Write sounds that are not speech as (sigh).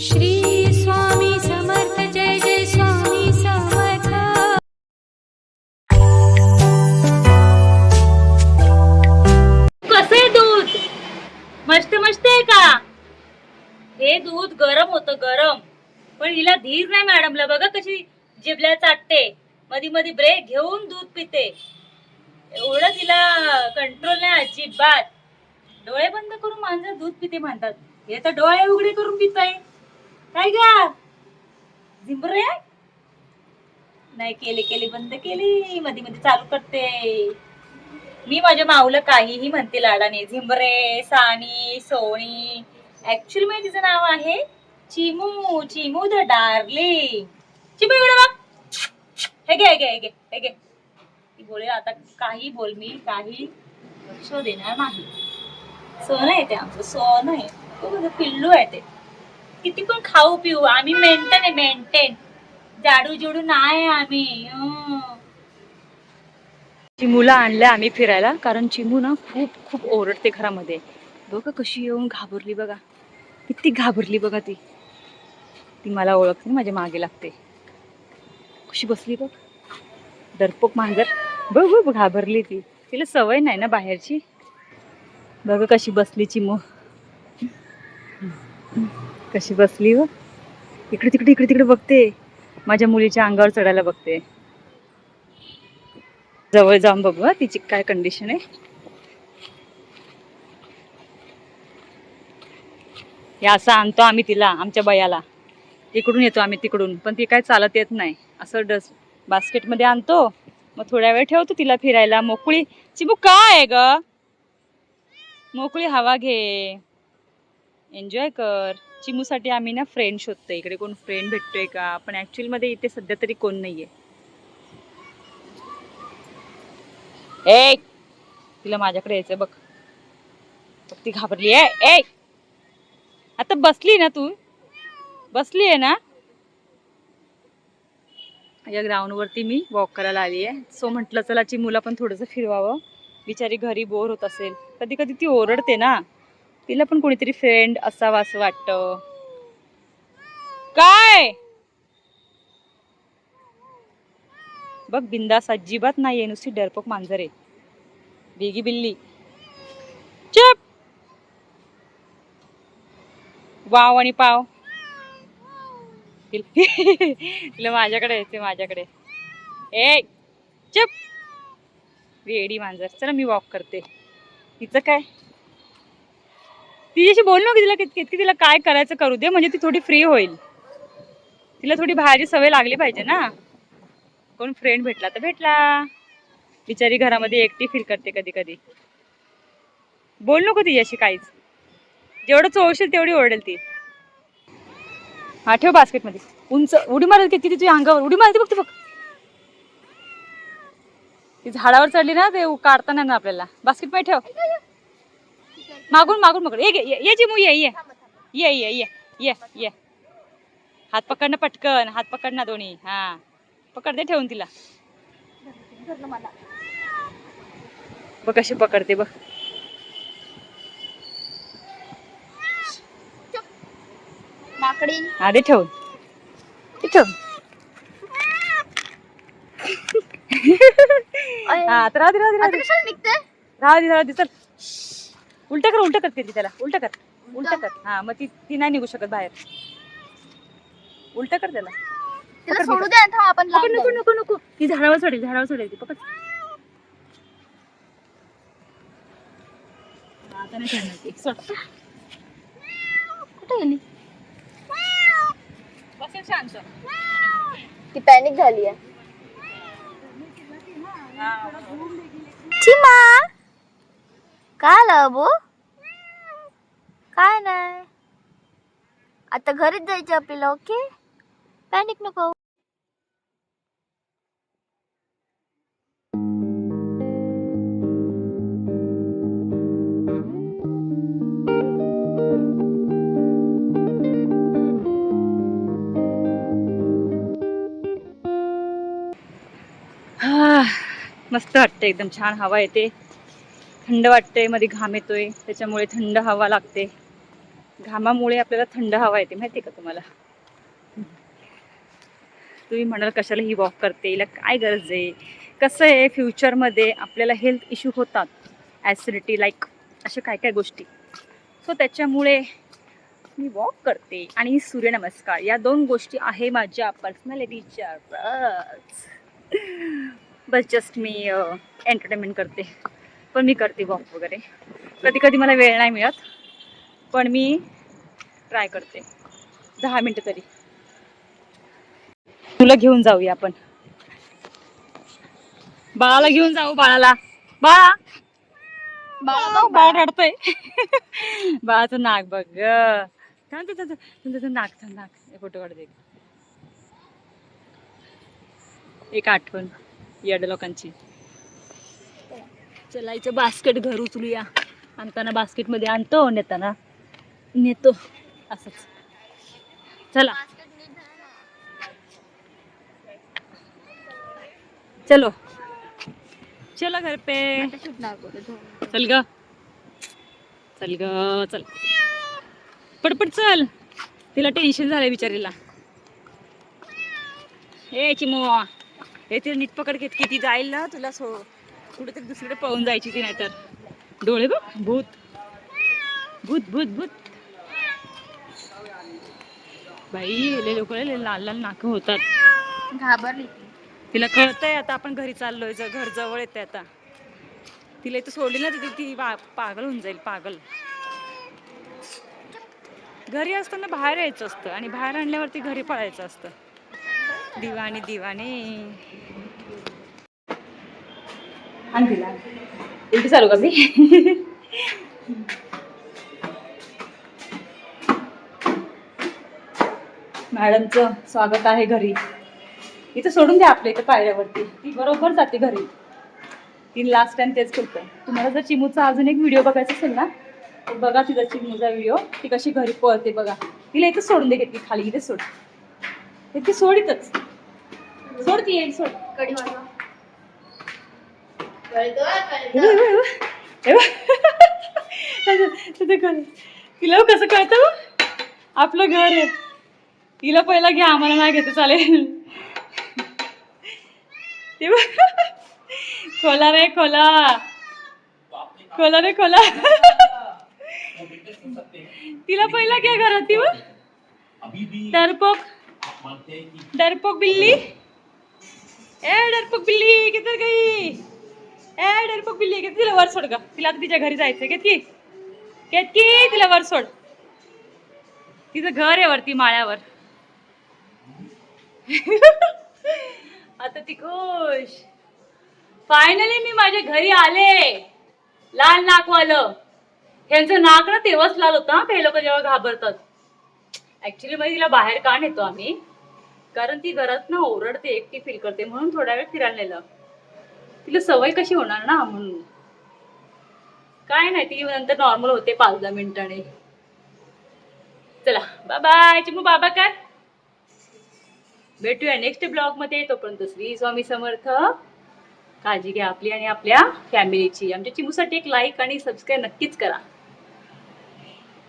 श्री स्वामी समर्थ जय जय स्वामी समर्थ. दूध? मस्त मस्त आहे का? हे दूध गरम होतं गरम. पण हिला धीर नाही मॅडमला बघा कशी जिबल्या चाटते. मधी मधी ब्रेक घेऊन दूध पिते. एवढं तिला कंट्रोल नाही अजिबात. डोळे बंद करून मांजर दूध पिते म्हणतात. हे तर डोळे उघडे करून पिताय काय ग? झिंबर नाही केली केली बंद केली. मध्ये मध्ये चालू करते. मी माझ्या माऊला काहीही म्हणते लाडाने. झिंबरे साणी सोनी ऍक्च्युअली मी तिचं नाव आहे? Chimu Chimu the darling. Chimu इकडे बघ. हे घे हे घे हे घे हे घे. ती बोले आता काही बोल मी काही लक्ष देणार नाही. सोनं आहे ते आमचं सोनं आहे. तो माझं पिल्लू आहे ते. किती पण खाऊ पिऊ आम्ही मेंटेन आहे मेंटेन जाडू जुडू नाही आम्ही. हं. चिमूला आणलं आम्ही फिरायला कारण चिमू ना खूप खूप ओरडते घरामध्ये. बघा कशी येऊन घाबरली बघा. किती घाबरली बघा ती. ती मला ओळखते माझ्या मागे लागते. कशी बसली बघ. डरपोक मांजर. बघ बघ घाबरली ती. तिला सवय नाही ना बाहेरची. बघ कशी बसली चिमू. कशी बसली व इकडे तिकडे इकडे तिकडे बघते. माझ्या मुलीच्या अंगावर चढायला बघते. जवळ जाऊन बघू तिची काय कंडिशन आहे. हे असं आणतो आम्ही तिला आमच्या बयाला. इकडून येतो आम्ही तिकडून पण ती काय चालत येत नाही. असं डस बास्केटमध्ये आणतो. मग थोड्या वेळ ठेवतो तिला फिरायला. मोकळी चिबू काय आहे ग? मोकळी हवा घे. एन्जॉय कर. चिमूसाठी आम्ही ना फ्रेंड शोधतोय. इकडे कोण फ्रेंड भेटतोय का? पण ॲक्च्युअलमध्ये इथे सध्या तरी कोण नाहीये. ए तिला माझ्याकडे यायचंय बघ. बघ ती घाबरली. आहे ए आता बसली ना तू? बसली आहे ना? या ग्राउंडवरती मी वॉक करायला आली आहे. सो म्हटलं चला चिमूला पण थोडंसं फिरवावं. बिचारी घरी बोर होत असेल. कधी कधी ती ओरडते ना. तिला पण कोणीतरी फ्रेंड असावा असं वाटतं. काय? बघ बिंदास अजिबात नाही आहे नुसती डरपोक मांजर आहे. बेगी बिल्ली. चुप! वाव आणि पाव. तिला तिला माझ्याकडे येते माझ्याकडे ए चुप! वेडी मांजर. चला मी वॉक करते. तिचं काय? तिच्याशी बोल ना की तिला कितकी तिला काय करायचं करू दे म्हणजे ती थोडी फ्री होईल. तिला थोडी बाहेरची सवय लागली पाहिजे ना. कोण फ्रेंड भेटला तर भेटला. बिचारी घरामध्ये एकटी फील करते कधी कधी. बोल नको तिच्याशी काहीच. जेवढं चोळशील तेवढी ओरडेल ती. हा ठेव बास्केटमध्ये. उंच उडी मारेल किती ती तुझ्या अंगावर. उडी मारते बघ ती बघ. ती झाडावर चढली ना ते काढता नाही ना आपल्याला. बास्केटमध्ये ठेव. मागून मागून पकड ये ये- चिमू ये ये. ये ये ये ये ये. हात पकडणं पटकन हात पकड ना दोन्ही. हा. पकड दे ठेवून तिला. बघ कशी पकडते बघ. माकडी. हा दे ठेवून. दे ठेवून. हा तर राहू दे राहू दे राहू दे चल. उलट कर उलट करते ती त्याला. उलट कर. उलट? कर. हा मग ती ती नाही निघू शकत बाहेर. उलट कर त्याला. तिला पकड सोडू द्या था आपण पकड लांब नको जाऊ. नको नको. ती झाडावर सोडेल झाडावर सोडेल ती. पकड. आता नाही सोडणार ती. सोड. कुठे गेली? बसेल शांत. ती पॅनिक झाली आहे हा. चिमा! काय आलं अबू? काय नाही. आता घरीच जायचं आपल्याला ओके पॅनिक नको. हा, मस्त वाटतं एकदम छान हवा येते. थंड वाटते मध्ये घाम येतोय त्याच्यामुळे थंड हवा लागते. घामामुळे आपल्याला थंड हवा येते माहिती आहे का तुम्हाला? तुम्ही म्हणाल कशाला ही वॉक करते? हिला काय गरज आहे? कसं आहे फ्युचरमध्ये आपल्याला हेल्थ इश्यू होतात? ॲसिडिटी लाईक अशा काय काय गोष्टी. सो त्याच्यामुळे मी वॉक करते. आणि सूर्यनमस्कार या दोन गोष्टी आहे माझ्या पर्सनॅलिटीच्या बस. बस जस्ट मी एंटरटेनमेंट करते. पण मी करते वॉक वगैरे. कधी कधी मला वेळ नाही मिळत. पण मी ट्राय करते. दहा मिनटं तरी. तुला घेऊन जाऊया आपण. बाळाला घेऊन जाऊ बाळाला. बाळा! बाळा बाळ रडतोय. (laughs) बाळाचं नाक बघ ग. थांब थांब, थांब, तुझं नाक थांब नाक. फोटो काढते एक आठवण येड लोकांची. चलायचं बास्केट घर उचलूया. आणताना बास्केटमध्ये आणतो नेताना. नेतो. असंच. चला. चलो. चलो घर पे. चल ग. चल ग चल. पटपट चल. तिला टेन्शन झालंय बिचारीला. ए चिमो. हे तिला नीट पकड घेत किती जाईल ना तुला सो. कुठेतरी दुसरीकडे पळून जायची ती नाहीतर. डोळे बघ. भूत. भूत भूत भूत. बाई लय लोक लाल लाल नाक होतात. घाबरली तिला कळतंय आता आपण घरी चाललोय ज- घर जवळ येते आता. तिला इथं सोडली ना तिथे ती पागल होऊन जाईल पागल. घरी असताना बाहेर यायचं असतं आणि बाहेर आणल्यावरती घरी पळायचं असतं. दिवाणी दिवाणी. आणि तिला. चालू का मी (laughs) मॅडमचं स्वागत आहे घरी. इथं सोडून द्या आपल्या इथं पायऱ्यावरती. ती बरोबर जाते घरी. ती लास्ट टाइम तेच करतं तुम्हाला जर चिमूचा अजून एक व्हिडिओ बघायचा असेल ना तर बघा तिचा चिमूचा व्हिडिओ ती कशी घरी पळते बघा. तिला इथं सोडून दे घेतली खाली इथे सोड. इथे सोड इथंच. सोड ती येईल सोड. कडी (laughs) तिला कसं कळतं आपलं घर आहे. तिला पहिला घ्या आम्हाला नाही घेतं चालेल. ते खोला रे खोला. खोला रे खोला. तिला पहिला घ्या घरात ती डरपोक डरपोक बिल्ली. ए डरपोक बिल्ली किती गई? ए डरपोक बिल्ली घेत तिला वर सोड ग. तिला आता तिच्या घरी जायचंय केतकी केतकी तिला वर सोड. तिचं घर आहे वरती माळ्यावर. आता ती खुश. फायनली मी माझ्या घरी आले. लाल नाकवालं. ह्यांचं नाक ना तेव्हाच लाल होतं हा, ते लोक जेव्हा घाबरतात. ऍक्च्युली मध्ये म्हणजे तिला बाहेर का नेतो आम्ही? कारण ती घरात ना ओरडते एकटी फील करते. म्हणून थोडा वेळ फिरायला नेलं. तिला सवय कशी होणार ना म्हणून? काय नाही ती नंतर नॉर्मल होते पाच दहा मिनिटाने. चला बाबा चिमू बाबा काय? भेटूया नेक्स्ट ब्लॉगमध्ये. तोपर्यंत श्री स्वामी समर्थ. काळजी घ्या आपली आणि आपल्या फॅमिलीची आमच्या चिमूसाठी एक लाईक आणि सबस्क्राईब नक्कीच करा.